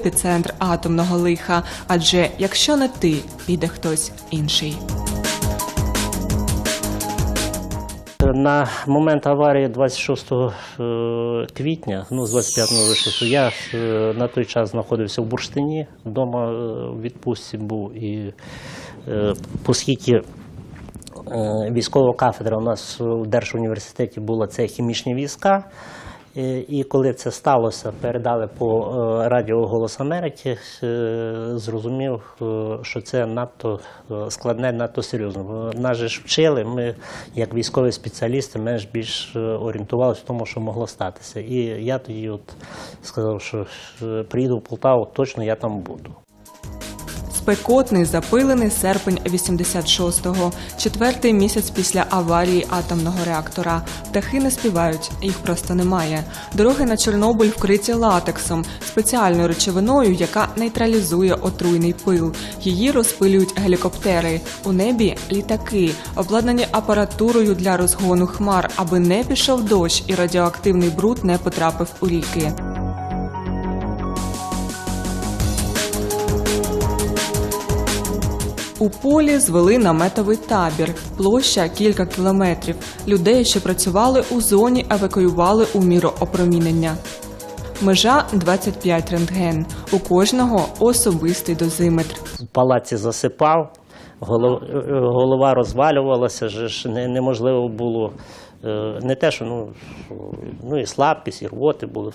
епіцентр атомного лиха. Адже якщо не ти, піде хтось інший. На момент аварії 26 е, квітня, ну з 25 26, я е, на той час знаходився в Бурштині, вдома е, в відпустці був і е, оскільки е, військова кафедра у нас в Держуніверситеті була це хімічні війська. Е, І коли це сталося, передали по е, радіо Голос Америки, е, зрозумів, що це надто складне, надто серйозно. Нас же ж вчили, ми, як військові спеціалісти, ж більш орієнтувалися в тому, що могло статися. І я тоді от сказав, що приїду в Полтаву, точно я там буду. Спекотний запилений серпень 86-го, четвертий місяць після аварії атомного реактора. Птахи не співають, їх просто немає. Дороги на Чорнобиль вкриті латексом, спеціальною речовиною, яка нейтралізує отруйний пил. Її розпилюють гелікоптери. У небі літаки, обладнані апаратурою для розгону хмар, аби не пішов дощ і радіоактивний бруд не потрапив у ріки. У полі звели наметовий табір, площа кілька кілометрів. Людей, що працювали у зоні, евакуювали у міру опромінення. Межа 25 рентген. У кожного особистий дозиметр. в палаці засипав, голова, голова розвалювалася, неможливо було. е, Не те, що ну, ну і слабкість, і рвоти були,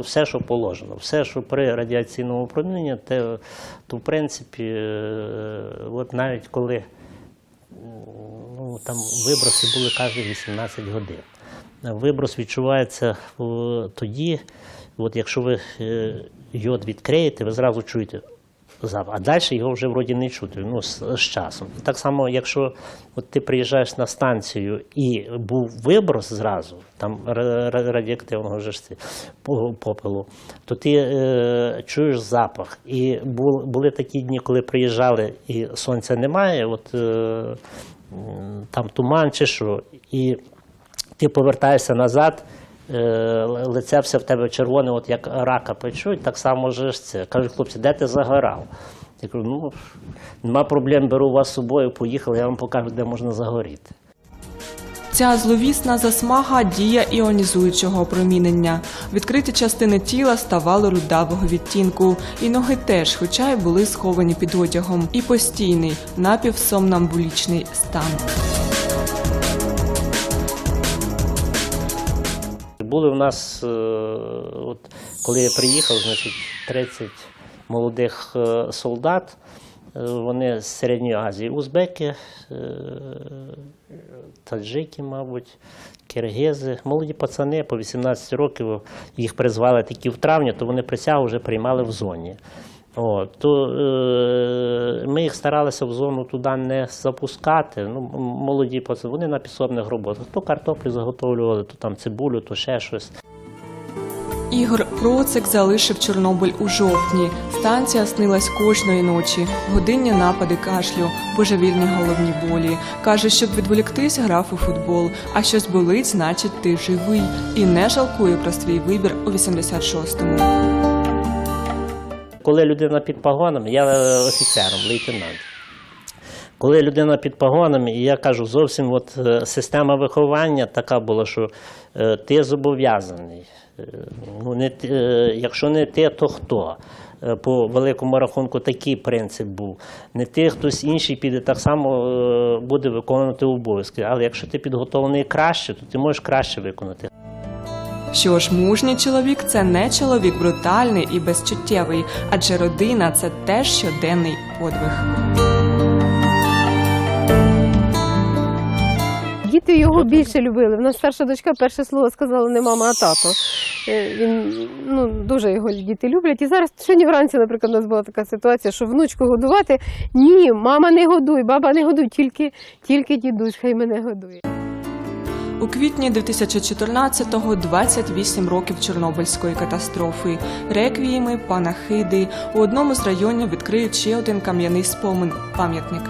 все, що положено, все, що при радіаційному проміненні, то в принципі, е, от навіть коли ну, там виброси були кожні 18 годин. Виброс відчувається тоді, от якщо ви е, йод відкриєте, ви зразу чуєте запах, а далі його вже вроді не чути ну, з, з часом. Так само, якщо от ти приїжджаєш на станцію і був виброс зразу, там ра- ра- радіоактивного ж попелу, то ти е, чуєш запах. І бу- були такі дні, коли приїжджали і сонця немає, от, е, там туман чи що, і ти повертаєшся назад, лице все в тебе червоне, от як рака печуть, так само ж це. Кажуть, хлопці, де ти загорав? Я кажу, ну, нема проблем, беру вас з собою, поїхали, я вам покажу, де можна загоріти. Ця зловісна засмага дія іонізуючого опромінення. Відкриті частини тіла ставали рудавого відтінку, і ноги теж, хоча й були сховані під одягом, і постійний напівсомнамбулічний стан. Були в нас, е, от, коли я приїхав, значить, 30 молодих е, солдат, е, вони з Середньої Азії, узбеки, таджики, мабуть, киргизи, молоді пацани по 18 років, їх призвали такі в травні, то вони присягу вже приймали в зоні. О, то е, ми їх старалися в зону туди не запускати. Ну, молоді пацани, вони на підсобних роботах. То картоплю заготовлювали, то там цибулю, то ще щось. Ігор Процик залишив Чорнобиль у жовтні. Станція снилась кожної ночі. Годинні напади кашлю, божевільні головні болі. Каже, щоб відволіктись, грав у футбол. А щось болить, значить ти живий. І не жалкує про свій вибір у 86-му. Коли людина під погонами, я е, офіцером, лейтенант. Коли людина під погонами, і я кажу, зовсім от е, система виховання така була, що е, ти зобов'язаний. Ну, не, якщо не ти, то хто? По великому рахунку такий принцип був. Не ти, хтось інший піде, так само буде виконувати обов'язки. Але якщо ти підготовлений краще, то ти можеш краще виконати. Що ж, мужній чоловік це не чоловік брутальний і безчуттєвий, адже родина це теж щоденний подвиг. Діти його більше любили. В нас старша дочка перше слово сказала не мама, а тато. Е, Він ну дуже його діти люблять. І зараз сьогодні вранці, наприклад, у нас була така ситуація, що внучку годувати. Ні, мама не годуй, баба не годуй, тільки, тільки дідусь, хай мене годує. У квітні 2014-го 28 років Чорнобильської катастрофи. Реквіїми, панахиди. У одному з районів відкриють ще один кам'яний спомин пам'ятник.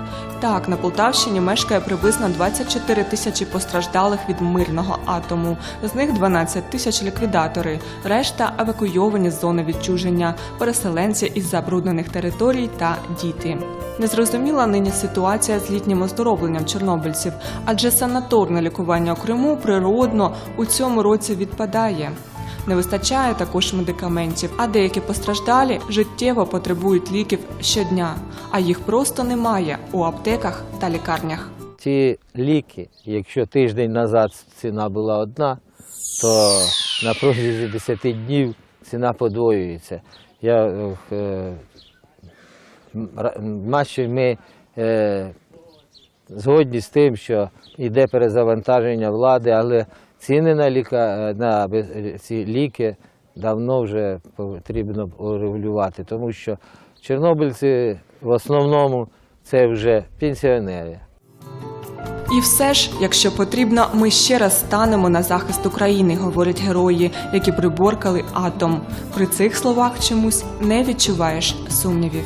Так, на Полтавщині мешкає приблизно 24 тисячі постраждалих від мирного атому. З них 12 тисяч ліквідатори, решта евакуйовані з зони відчуження, переселенці із забруднених територій та діти. Незрозуміла нині ситуація з літнім оздоровленням чорнобильців, адже санаторне лікування у Криму природно у цьому році відпадає. Не вистачає також медикаментів, а деякі постраждалі життєво потребують ліків щодня, а їх просто немає у аптеках та лікарнях. Ці ліки, якщо тиждень назад ціна була одна, то на протязі 10 днів ціна подвоюється. Я е, е, наче ми е, згодні з тим, що йде перезавантаження влади, але ціни на, ліка, на ці ліки давно вже потрібно регулювати, тому що чорнобильці в основному це вже пенсіонери. І все ж, якщо потрібно, ми ще раз станемо на захист України, говорять герої, які приборкали атом. При цих словах чомусь не відчуваєш сумнівів.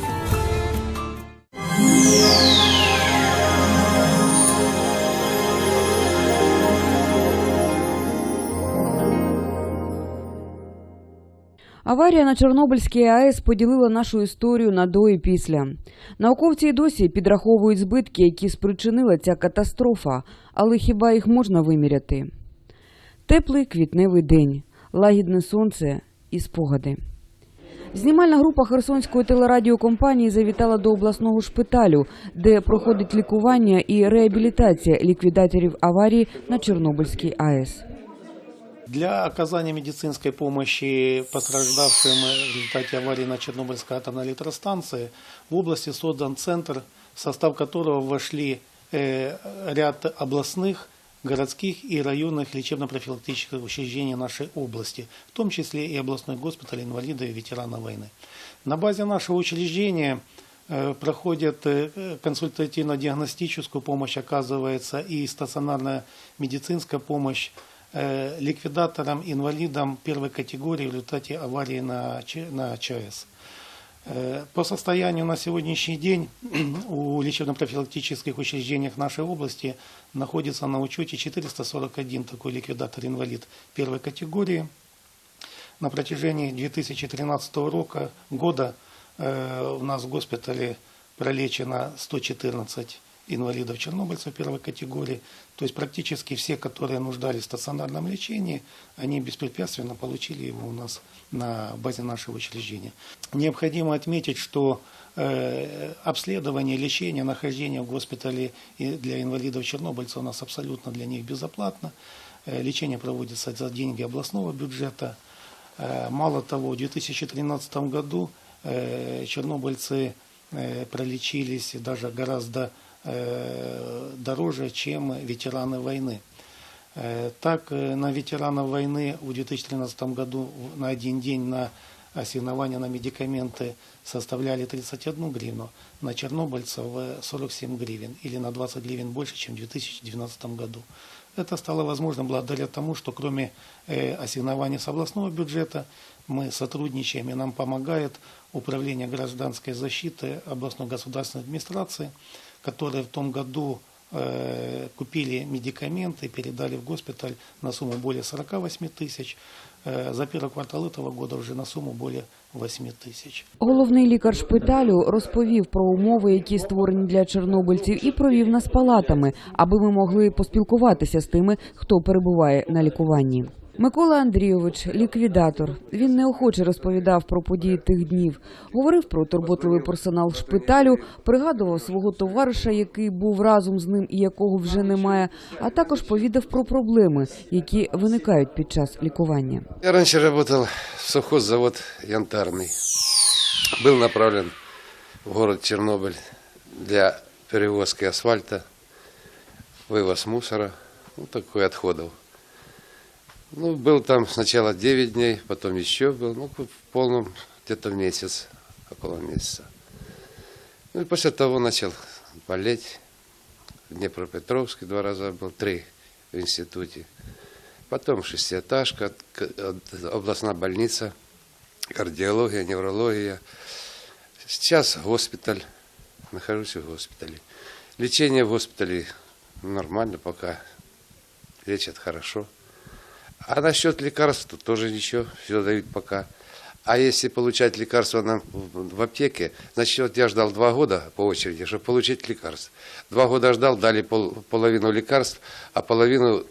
Аварія на Чорнобильській АЕС поділила нашу історію на до і після. Науковці й досі підраховують збитки, які спричинила ця катастрофа, але хіба їх можна виміряти? Теплий квітневий день, лагідне сонце і спогади. Знімальна група Херсонської телерадіокомпанії завітала до обласного шпиталю, де проходить лікування і реабілітація ліквідаторів аварії на Чорнобильській АЕС. Для оказания медицинской помощи пострадавшим в результате аварии на Чернобыльской атомной электростанции в области создан центр, в состав которого вошли э, ряд областных, городских и районных лечебно-профилактических учреждений нашей области, в том числе и областной госпиталь инвалидов и ветеранов войны. На базе нашего учреждения э, проходят э, консультативно-диагностическую помощь, оказывается, и стационарная медицинская помощь э, ликвидаторам, инвалидам первой категории в результате аварии на, на ЧАЭС. Э, По состоянию на сегодняшний день у лечебно-профилактических учреждениях нашей области находится на учете 441 такой ликвидатор-инвалид первой категории. На протяжении 2013 рока, года э, у нас в госпитале пролечено 114 инвалидов-чернобыльцев первой категории. То есть практически все, которые нуждались в стационарном лечении, они беспрепятственно получили его у нас на базе нашего учреждения. Необходимо отметить, что э, обследование, лечение, нахождение в госпитале для инвалидов-чернобыльцев у нас абсолютно для них безоплатно. Э, лечение проводится за деньги областного бюджета. Э, Мало того, в 2013 году чернобыльцы пролечились даже гораздо дороже, чем ветераны войны. Э, Так, э, на ветеранов войны в 2013 году в- на один день на ассигнования на медикаменты составляли 31 гривну, на чернобыльцев э, 47 гривен или на 20 гривен больше, чем в 2012 году. Это стало возможно благодаря тому, что кроме э, ассигнований с областного бюджета, мы сотрудничаем и нам помогает Управление гражданской защиты областной государственной администрации, которые в том году э, купили медикаменты и передали в госпиталь на сумму более 48 тысяч. Э, за первый квартал этого года уже на сумму более 8 тысяч. Головний лікар шпиталю розповів про умови, які створені для чорнобильців, і провів нас палатами, аби ми могли поспілкуватися з тими, хто перебуває на лікуванні. Микола Андрійович, ліквідатор. Він неохоче розповідав про події тих днів. Говорив про турботливий персонал шпиталю, пригадував свого товариша, який був разом з ним і якого вже немає, а також повідав про проблеми, які виникають під час лікування. Я раньше работал в совхоззавод «Янтарный». Был направлен в город Чернобыль для перевозки асфальта, вывоз мусора, ну, такой отходов. Ну, был там сначала 9 дней, потом еще был, ну, в полном где-то месяц, около месяца. Ну и после того начал болеть. В Днепропетровске два раза был, три в институте. Потом шестиэтажка, областная больница, кардиология, неврология. Сейчас госпиталь, нахожусь в госпитале. Лечение в госпитале нормально пока. Лечат хорошо. А насчет лекарств тут тоже ничего, все дают пока. А если получать лекарства нам в в аптеке, значит, вот я ждал два года по очереди, чтобы получить лекарства. Два года ждал, дали пол- половину лекарств, а половину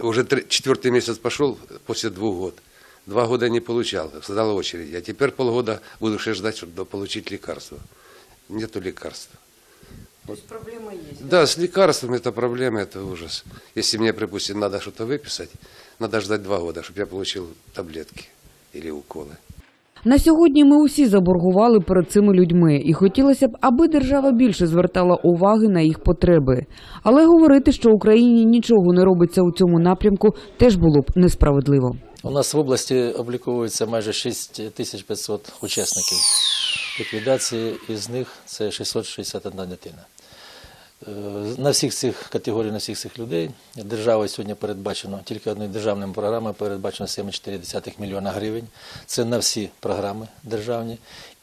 уже три- четвертый месяц пошел после двух год. Два года не получал, ждал очереди. А теперь полгода буду еще ждать, чтобы получить лекарства. Нету лекарств. проблема є. Да, с лекарствами это проблема, это ужас. Если мне, припустим, надо что-то выписать, надо ждать два года, чтобы я получил таблетки или уколы. На сьогодні ми усі заборгували перед цими людьми, і хотілося б, аби держава більше звертала уваги на їх потреби. Але говорити, що Україні нічого не робиться у цьому напрямку, теж було б несправедливо. У нас в області обліковується майже 6500 учасників ліквідації, із них це 661 дитина. На всіх цих категорій, на всіх цих людей держава сьогодні передбачено тільки одною державною програмою передбачено 7,4 мільйона гривень. Це на всі програми державні.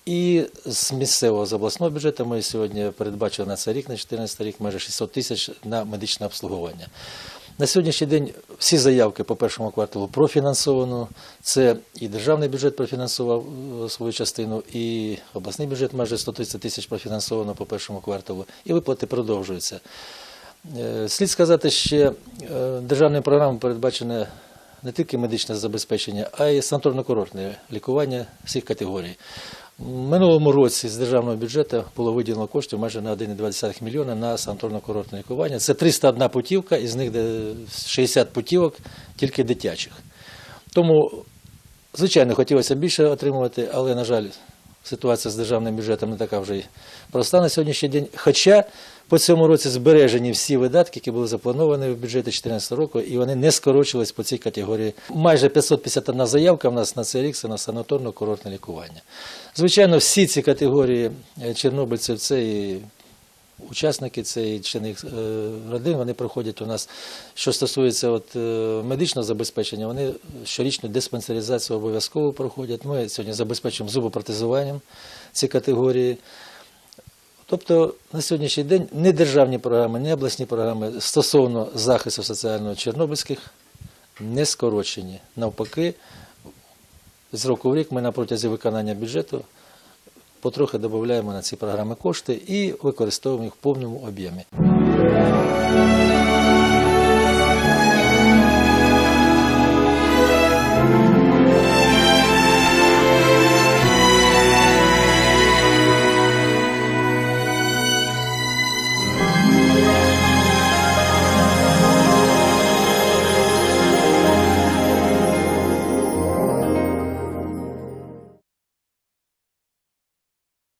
І з місцевого з обласного бюджету ми сьогодні передбачили на цей рік, на 2014 рік, майже 600 тисяч на медичне обслуговування. На сьогоднішній день всі заявки по першому кварталу профінансовано. Це і державний бюджет профінансував е, свою частину, і обласний бюджет майже 130 тисяч профінансовано по першому кварталу, і виплати продовжуються. Е, Слід сказати, ще е, державною програмою передбачене не тільки медичне забезпечення, а й санаторно-курортне лікування всіх категорій. Минулому році з державного бюджету було виділено коштів майже на 1,2 мільйона на санаторно-курортне лікування. Це 301 путівка, із них 60 путівок тільки дитячих. Тому, звичайно, хотілося більше отримувати, але, на жаль, ситуація з державним бюджетом не така вже й проста на сьогоднішній день. Хоча по цьому році збережені всі видатки, які були заплановані в бюджеті 2014 року, і вони не скорочились по цій категорії. Майже 551 заявка в нас на цей рік це на санаторно-курортне лікування. Звичайно, всі ці категорії е, чорнобильців це і учасники, це і члени е, родин, вони проходять у нас. Що стосується от, е, медичного забезпечення, вони щорічну диспансеризацію обов'язково проходять. Ми сьогодні забезпечуємо зубопротезуванням ці категорії. Тобто на сьогоднішній день не державні програми, не обласні програми стосовно захисту соціального чорнобильських не скорочені. Навпаки, з року в рік ми на протязі виконання бюджету потрохи додаємо на ці програми кошти і використовуємо їх в повному об'ємі.